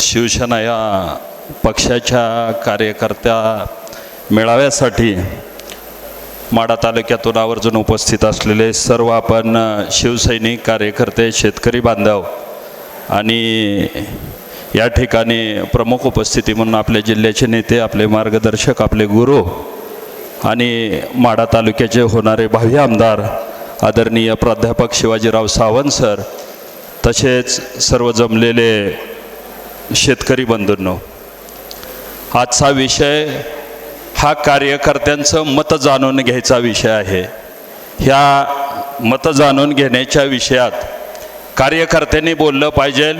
शिवसेना या पक्षाच्या कार्यकर्त्या मेळाव्यासाठी माडा तालुक्यातून आवर्जून उपस्थित असलेले सर्व आपण शिवसैनिक कार्यकर्ते शेतकरी बांधव आणि या ठिकाणी प्रमुख उपस्थिती म्हणून आपल्या जिल्ह्याचे नेते आपले मार्गदर्शक आपले गुरु आणि माडा तालुक्याचे होणारे भावी आमदार आदरणीय प्राध्यापक शिवाजीराव सावंत सर तसेच सर्व जमलेले शेतकरी बंधूंनो आजचा विषय हा कार्यकर्त्यांचं मत जाणून घ्यायचा विषय आहे. ह्या मत जाणून घेण्याच्या विषयात कार्यकर्त्यांनी बोललं पाहिजे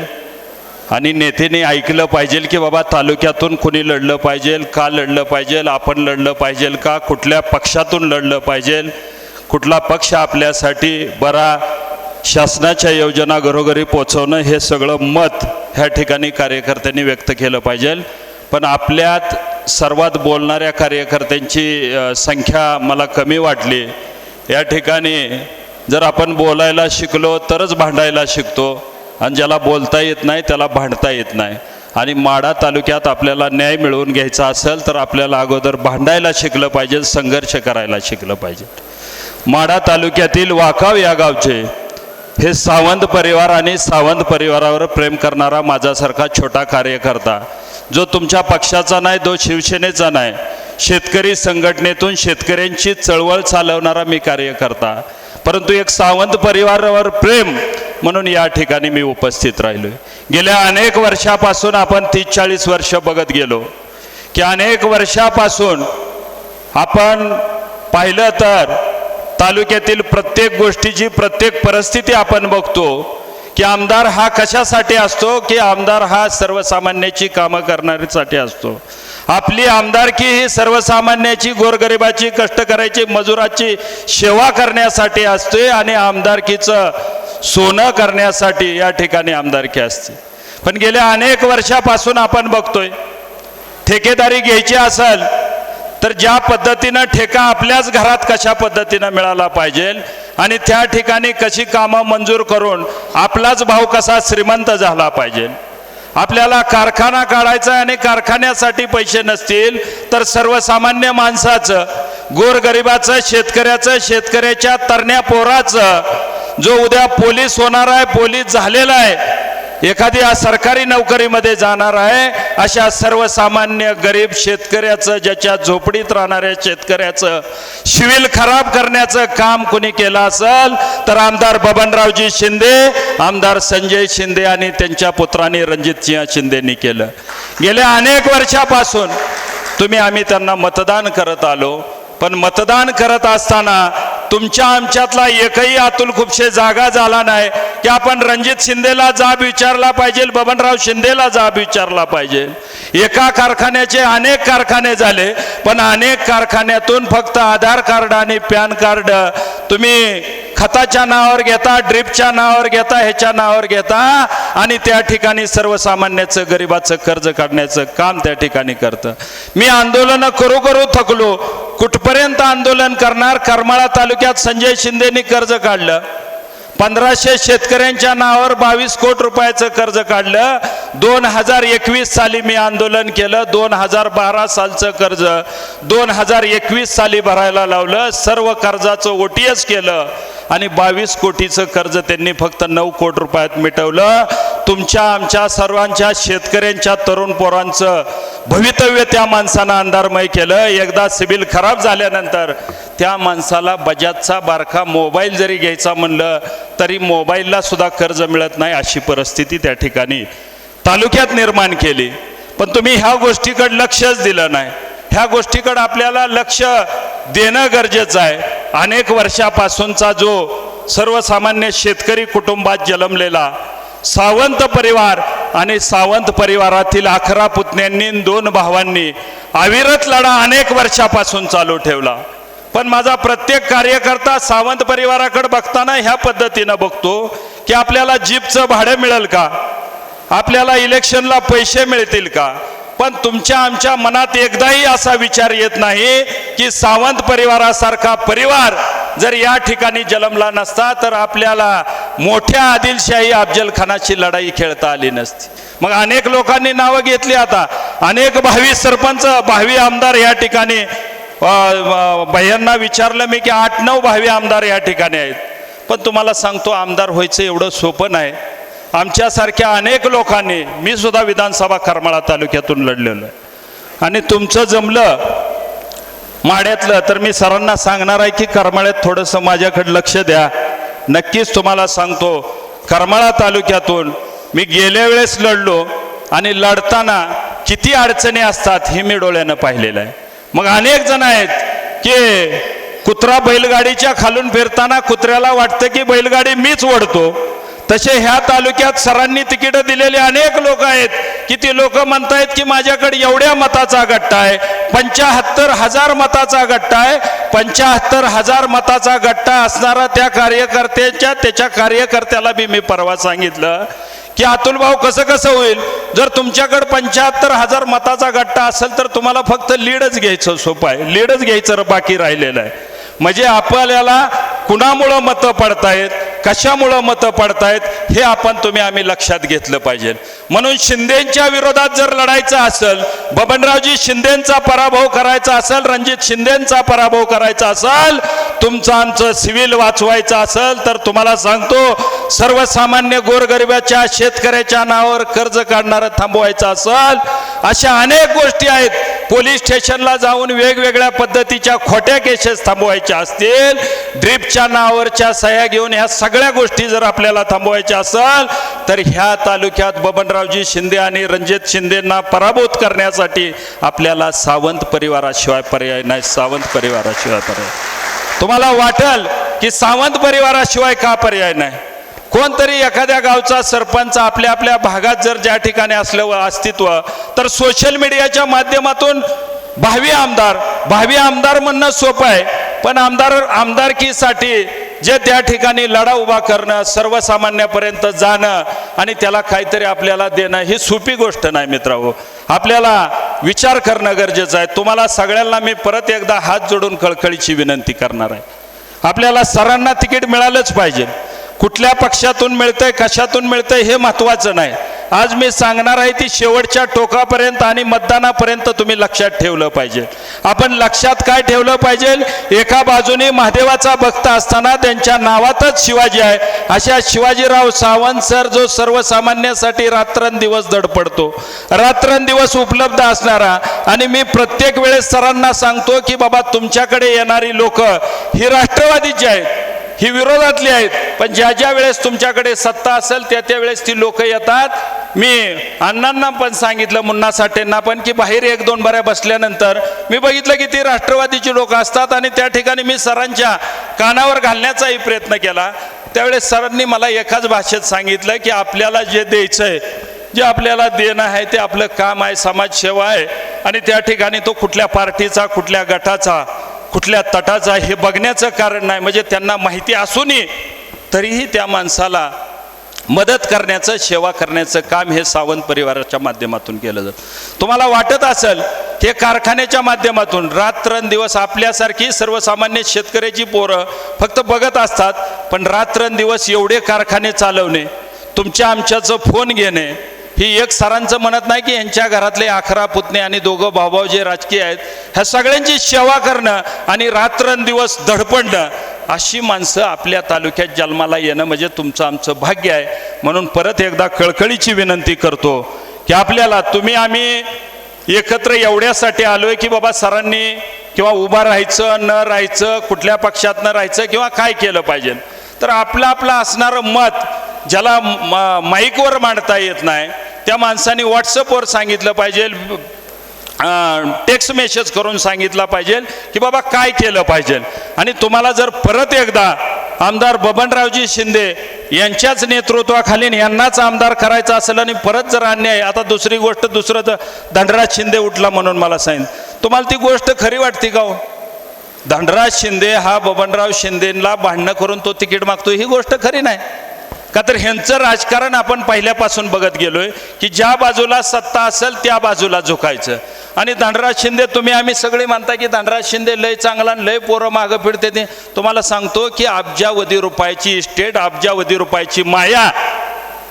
आणि नेत्याने ऐकलं पाहिजे की बाबा तालुक्यातून कुणी लढलं पाहिजे का लढलं पाहिजे आपण लढलं पाहिजे का कुठल्या पक्षातून लढलं पाहिजे कुठला पक्ष आपल्यासाठी बरा शासनाच्या योजना घरोघरी पोचवणं हे सगळं मत ह्या ठिकाणी कार्यकर्त्यांनी व्यक्त केलं पाहिजे. पण आपल्यात सर्वात बोलणाऱ्या कार्यकर्त्यांची संख्या मला कमी वाटली. या ठिकाणी जर आपण बोलायला शिकलो तरच भांडायला शिकतो. आणि ज्याला बोलता येत नाही त्याला भांडता येत नाही. आणि माडा तालुक्यात आपल्याला न्याय मिळवून घ्यायचा असेल तर आपल्याला अगोदर भांडायला शिकलं पाहिजे संघर्ष करायला शिकलं पाहिजे. माडा तालुक्यातील वाकाव या गावचे हे सावंत परिवार आणि सावंत परिवारावर प्रेम करणारा माझ्यासारखा छोटा कार्यकर्ता जो तुमच्या पक्षाचा नाही तो शिवसेनेचा नाही शेतकरी संघटनेतून शेतकऱ्यांची चळवळ चालवणारा मी कार्यकर्ता. परंतु एक सावंत परिवारावर प्रेम म्हणून या ठिकाणी मी उपस्थित राहिलो गेल्या अनेक वर्षापासून आपण तीस चाळीस वर्ष बघत गेलो की अनेक वर्षापासून आपण पाहिलं तर तालुक्यातील प्रत्येक गोष्टीची प्रत्येक परिस्थिती आपण बघतो की आमदार हा कशासाठी असतो की आमदार हा सर्वसामान्याची कामं करणारीसाठी असतो. आपली आमदारकी ही सर्वसामान्याची गोरगरिबाची कष्टकऱ्याची मजुराची सेवा करण्यासाठी असते आणि आमदारकीचं सोनं करण्यासाठी या ठिकाणी आमदारकी असते. पण गेल्या अनेक वर्षापासून आपण बघतोय ठेकेदारी घ्यायची असेल तर ज्या पद्धतीनं ठेका आपल्याच घरात कशा पद्धतीनं मिळाला पाहिजे आणि त्या ठिकाणी कशी कामं मंजूर करून आपलाच भाव कसा श्रीमंत झाला पाहिजे? आपल्याला कारखाना काढायचा आहे आणि कारखान्यासाठी पैसे नसतील तर सर्वसामान्य माणसाचं गोरगरिबाचं शेतकऱ्याचं शेतकऱ्याच्या तरण्या पोराचं जो उद्या पोलीस होणार आहे पोलीस झालेला आहे एखादी सरकारी नोकरीमध्ये जाणार आहे अशा सर्वसामान्य गरीब शेतकऱ्याचं ज्याच्या झोपडीत राहणाऱ्या शेतकऱ्याचं शिविल खराब करण्याचं काम कोणी केलं असेल तर आमदार बबनरावजी शिंदे आमदार संजय शिंदे आणि त्यांच्या पुत्रांनी रणजितसिंह शिंदेनी केलं. गेल्या अनेक वर्षापासून तुम्ही आम्ही त्यांना मतदान करत आलो पण मतदान करत असताना तुमच्या आमच्यातला एकही अतुल खुपशे जागा झाला नाही. की आपण रणजित शिंदेला जाब विचारला पाहिजे बबनराव शिंदेला जाब विचारला पाहिजे. एका कारखान्याचे अनेक कारखाने झाले पण अनेक कारखान्यातून फक्त आधार कार्ड आणि पॅन कार्ड. तुम्ही खताच्या नावावर घेता ड्रिपच्या नावावर घेता ह्याच्या नावावर घेता आणि त्या ठिकाणी सर्वसामान्याचं गरिबाचं कर्ज काढण्याचं काम त्या ठिकाणी करतं. मी आंदोलनं करू करू थकलो. कुठपर्यंत आंदोलन करणार? करमाळा तालुक्यात संजय शिंदेनी कर्ज काढलं. पंधराशे शेतकऱ्यांच्या नावावर बावीस कोटी रुपयाचं कर्ज काढलं. दोन हजार एकवीस साली मी आंदोलन केलं. दोन हजार बारा सालचं कर्ज. दोन हजार एकवीस साली भरायला लावलं. सर्व कर्जाचं ओटीएस केलं. आणि बावीस कोटीचं कर्ज त्यांनी फक्त नऊ कोटी रुपयात मिटवलं. तुमच्या आमच्या सर्वांच्या शेतकऱ्यांच्या तरुण पोरांचं भवितव्य त्या माणसानं अंधारमय केलं. एकदा सिबिल खराब झाल्यानंतर त्या माणसाला बजाजचा बारखा मोबाईल जरी घ्यायचा म्हणलं तरी मोबाईलला सुद्धा कर्ज मिळत नाही अशी परिस्थिती त्या ठिकाणी तालुक्यात निर्माण केली. पण तुम्ही ह्या गोष्टीकडे लक्षच दिलं नाही. ह्या गोष्टीकडे आपल्याला लक्ष देणं गरजेचं आहे. अनेक वर्षापासूनचा जो सर्वसामान्य शेतकरी कुटुंबात जन्मलेला सावंत परिवार आणि सावंत परिवारातील अकरा पुतण्यांनी दोन भावांनी अविरत लढा अनेक वर्षापासून चालू ठेवला. पण माझा प्रत्येक कार्यकर्ता सावंत परिवाराकडे बघताना ह्या पद्धतीनं बघतो की आपल्याला जीपचं भाडं मिळेल का? आपल्याला इलेक्शनला पैसे मिळतील का? पण तुमच्या आमच्या मनात एकदाही असा विचार येत नाही की सावंत परिवारासारखा परिवार जर या ठिकाणी जन्मला नसता तर आपल्याला मोठ्या आदिलशाही अफजल खानाची लढाई खेळता आली नसती. मग अनेक लोकांनी नावं घेतली आता. अनेक भावी सरपंच भावी आमदार या ठिकाणी अ, भैयांना विचारलं मी की आठ नऊ भावी आमदार या ठिकाणी आहेत. पण तुम्हाला सांगतो आमदार व्हायचं एवढं सोपं नाही. आमच्यासारख्या अनेक लोकांनी मी सुद्धा विधानसभा करमाळा तालुक्यातून लढलेलो आहे. आणि तुमचं जमलं माड्यातलं तर मी सरांना सांगणार आहे की करमाळ्यात थोडंसं माझ्याकडे लक्ष द्या. नक्कीच तुम्हाला सांगतो करमाळा तालुक्यातून मी गेल्या वेळेस लढलो आणि लढताना किती अडचणी असतात हे मी डोळ्यानं पाहिलेलं आहे. मग अनेक जण आहेत की कुत्रा बैलगाडीच्या खालून फिरताना कुत्र्याला वाटतं की बैलगाडी मीच ओढतो. तसे ह्या तालुक्यात सरांनी तिकीट दिलेले अनेक लोक आहेत. की ते लोक म्हणतायत की माझ्याकडे एवढ्या मताचा गट्टा आहे. पंचाहत्तर हजार मताचा गट्टा आहे. पंचाहत्तर हजार मताचा गट्टा असणारा त्या कार्यकर्त्याच्या त्याच्या कार्यकर्त्याला बी मी परवा सांगितलं की अतुल भाऊ कसं कसं होईल? जर तुमच्याकडे पंच्याहत्तर हजार मताचा गट्टा असेल तर तुम्हाला फक्त लीडच घ्यायचं सोपं आहे. लीडच घ्यायचं बाकी राहिलेलं आहे. म्हणजे आपल्याला कुणामुळं मतं पडतायत? कशामुळं मतं पडतायत हे आपण तुम्ही आम्ही लक्षात घेतलं पाहिजे. म्हणून शिंदेच्या विरोधात जर लढायचं असेल बबनरावजी शिंदेचा पराभव करायचा असेल रणजित शिंदेचा पराभव करायचा असेल तुमचं आमचं सिव्हिल वाचवायचं असेल तर तुम्हाला सांगतो सर्वसामान्य गोरगरिबाच्या शेतकऱ्याच्या नावावर कर्ज काढणारं थांबवायचं असेल अशा अनेक गोष्टी आहेत. पोलीस स्टेशनला जाऊन वेगवेगळ्या पद्धतीच्या खोट्या केसेस थांबवायच्या असतील. ड्रीपच्या नावावरच्या सह्या घेऊन ह्या सगळ्या गोष्टी जर आपल्याला थांबवायच्या असेल तर ह्या तालुक्यात बबनरावजी शिंदे आणि रणजित शिंदेंना पराभूत करण्यासाठी आपल्याला सावंत परिवाराशिवाय पर्याय नाही. सावंत परिवाराशिवाय पर्याय. तुम्हाला वाटेल की सावंत परिवाराशिवाय का पर्याय नाही? कोणतरी एखाद्या गावचा सरपंच आपल्या आपल्या भागात जर ज्या ठिकाणी असलं अस्तित्व तर सोशल मीडियाच्या माध्यमातून भावी आमदार भावी आमदार म्हणणं सोपं आहे पण आमदार आमदारकीसाठी जे त्या ठिकाणी लढा उभा करणं सर्वसामान्यापर्यंत जाणं आणि त्याला काहीतरी आपल्याला देणं ही सोपी गोष्ट नाही मित्रांनो. आपल्याला विचार करणं गरजेचं आहे. तुम्हाला सगळ्यांना मी परत एकदा हात जोडून कळकळीची विनंती करणार आहे. आपल्याला सरांना तिकीट मिळालंच पाहिजे. कुठल्या पक्षातून मिळतंय कशातून मिळतंय हे महत्वाचं नाही. आज मी सांगणार आहे ती शेवटच्या टोकापर्यंत आणि मतदानापर्यंत तुम्ही लक्षात ठेवलं पाहिजे. आपण लक्षात काय ठेवलं पाहिजे? एका बाजूने महादेवाचा भक्त असताना त्यांच्या नावातच शिवाजी आहे. अशा शिवाजीराव सावंत सर जो सर्वसामान्यासाठी रात्रंदिवस धडपडतो रात्रंदिवस उपलब्ध असणारा. आणि मी प्रत्येक वेळेस सरांना सांगतो की बाबा तुमच्याकडे येणारी लोक ही राष्ट्रवादीची आहेत. ही विरोधातली आहेत. पण ज्या ज्या वेळेस तुमच्याकडे सत्ता असेल त्या त्या वेळेस ती लोक येतात. मी अण्णांना पण सांगितलं मुन्ना साठेंना पण की बाहेर एक दोन बऱ्या बसल्यानंतर मी बघितलं की ती राष्ट्रवादीची लोक असतात आणि त्या ठिकाणी मी सरांच्या कानावर घालण्याचाही प्रयत्न केला. त्यावेळेस सरांनी मला एकाच भाषेत सांगितलं की आपल्याला जे द्यायचं आहे जे आपल्याला देणं आहे ते आपलं काम आहे समाजसेवा आहे. आणि त्या ठिकाणी तो कुठल्या पार्टीचा कुठल्या गटाचा कुठल्या तटाचा हे बघण्याचं कारण नाही. म्हणजे त्यांना माहिती असूनही तरीही त्या माणसाला मदत करण्याचं सेवा करण्याचं काम हे सावंत परिवाराच्या माध्यमातून केलं जातं. तुम्हाला वाटत असेल हे कारखान्याच्या माध्यमातून रात्रंदिवस आपल्यासारखी सर्वसामान्य शेतकऱ्याची पोरं फक्त बघत असतात पण रात्रंदिवस एवढे कारखाने चालवणे तुमच्या आमच्याचं फोन घेणे ही एक सरांचं म्हणत नाही की यांच्या घरातले अकरा पुतणे आणि दोघं भाऊभाऊ जे राजकीय आहेत ह्या सगळ्यांची सेवा करणं आणि रात्रंदिवस धडपडणं अशी माणसं आपल्या तालुक्यात जन्माला येणं म्हणजे तुमचं आमचं भाग्य आहे. म्हणून परत एकदा कळकळीची विनंती करतो की आपल्याला तुम्ही आम्ही एकत्र एवढ्यासाठी आलोय की बाबा सरांनी किंवा उभा राहायचं न राहायचं कुठल्या पक्षात न राहायचं किंवा काय केलं पाहिजे. तर आपलं आपलं असणारं मत ज्याला माईकवर मांडता येत नाही त्या माणसाने व्हॉट्सअपवर सांगितलं पाहिजे टेक्स्ट मेसेज करून सांगितला पाहिजे की बाबा काय केलं पाहिजे. आणि तुम्हाला जर परत एकदा आमदार बबनरावजी शिंदे यांच्याच नेतृत्वाखाली यांनाच आमदार करायचा असेल आणि परत जर अन्याय आता दुसरी गोष्ट दुसरं तर धनराज शिंदे उठला म्हणून मला सांगितलं तुम्हाला ती गोष्ट खरी वाटते का हो? धनराज शिंदे हा बबनराव शिंदेला भांडणं करून तो तिकीट मागतो ही गोष्ट खरी नाही. का तर ह्यांचं राजकारण आपण पहिल्यापासून बघत गेलोय की ज्या बाजूला सत्ता असेल त्या बाजूला झुकायचं. आणि धनराज शिंदे तुम्ही आम्ही सगळे म्हणता की धनराज शिंदे लय चांगला लय पोरं मागं फिरते ते. तुम्हाला सांगतो की अब्जावधी रुपयाची इस्टेट अब्जावधी रुपयाची माया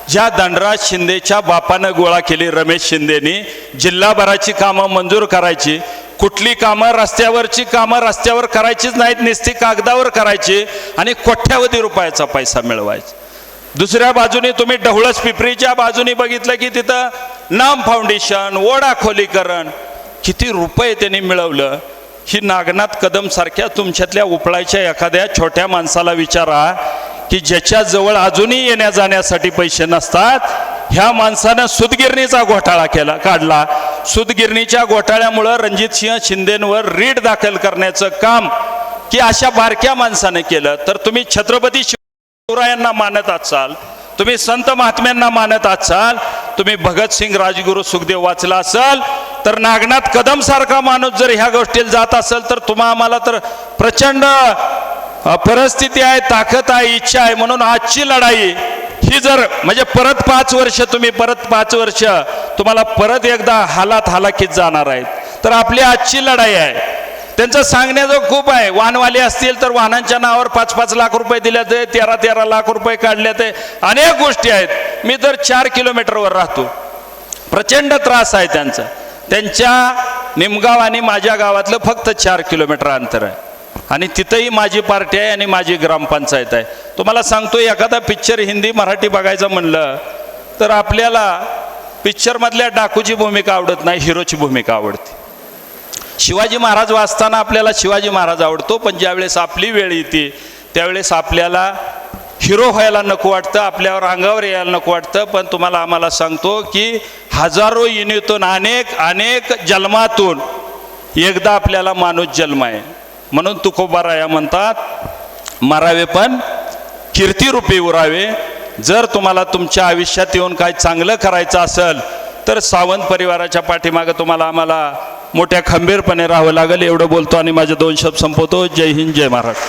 ज्या धनराज शिंदेच्या बापानं गोळा केली रमेश शिंदेनी जिल्हाभराची कामं मंजूर करायची कुठली कामं रस्त्यावरची कामं रस्त्यावर करायचीच नाहीत नुसती कागदावर करायची आणि कोट्यावधी रुपयाचा पैसा मिळवायचा. दुसऱ्या बाजूने तुम्ही ढवळस पिपरीच्या बाजूने बघितलं की तिथं नाम फाउंडेशन ओढा खोलीकरण. किती रुपये त्यांनी मिळवलं. ही नागनाथ कदम सारख्या तुमच्यातल्या उपळायच्या एखाद्या छोट्या माणसाला विचारा की ज्याच्या जवळ अजूनही येण्या जाण्यासाठी पैसे नसतात ह्या माणसानं सुदगिरणीचा घोटाळा केला काढला. सुदगिरणीच्या घोटाळ्यामुळं रणजित सिंह शिंदेवर रीट दाखल करण्याचं काम की अशा बारक्या माणसानं केलं. तर तुम्ही छत्रपती शिव शिवरायांना मानत असाल तुम्ही संत महात्म्यांना मानत असाल तुम्ही भगतसिंग राजगुरू सुखदेव वाचला असाल तर नागनाथ कदम सारखा माणूस जर ह्या गोष्टीला जात असेल तर तुम्हा आम्हाला तर प्रचंड परिस्थिती आहे ताकद आहे इच्छा आहे म्हणून आजची लढाई ही जर म्हणजे परत पाच वर्ष तुम्ही परत पाच वर्ष तुम्हाला परत एकदा हालात हालाकीत जाणार आहेत. तर आपली आजची लढाई आहे. त्यांचं सांगण्याचं खूप आहे. वाहनवाले असतील तर वाहनांच्या नावावर पाच पाच लाख रुपये दिल्यात आहे तेरा तेरा लाख रुपये काढल्यात आहे अनेक गोष्टी आहेत. मी तर चार किलोमीटरवर राहतो. प्रचंड त्रास आहे त्यांचा. त्यांच्या निमगाव आणि माझ्या गावातलं फक्त चार किलोमीटर अंतर आहे. आणि तिथंही माझी पार्टी आहे आणि माझी ग्रामपंचायत आहे. तुम्हाला सांगतो एखादा पिक्चर हिंदी मराठी बघायचं म्हणलं तर आपल्याला पिक्चरमधल्या डाकूची भूमिका आवडत नाही हिरोची भूमिका आवडते. शिवाजी महाराज वाचताना आपल्याला शिवाजी महाराज आवडतो पण ज्यावेळेस आपली वेळ येते त्यावेळेस आपल्याला हिरो व्हायला नको वाटतं आपल्यावर अंगावर यायला नको वाटतं पण तुम्हाला आम्हाला सांगतो की हजारो युनितून अनेक अनेक जन्मातून एकदा आपल्याला माणूस जन्म आहे म्हणून तुकोबाराया म्हणतात मारावे पण कीर्तीरूपी उरावे. जर तुम्हाला तुमच्या आयुष्यात येऊन काय चांगलं करायचं असेल तर सावंत परिवाराच्या पाठीमागं तुम्हाला आम्हाला मोठ्या खंबीरपणे राहावं लागेल एवढं बोलतो आणि माझे दोन शब्द संपवतो. जय हिंद जय महाराष्ट्र.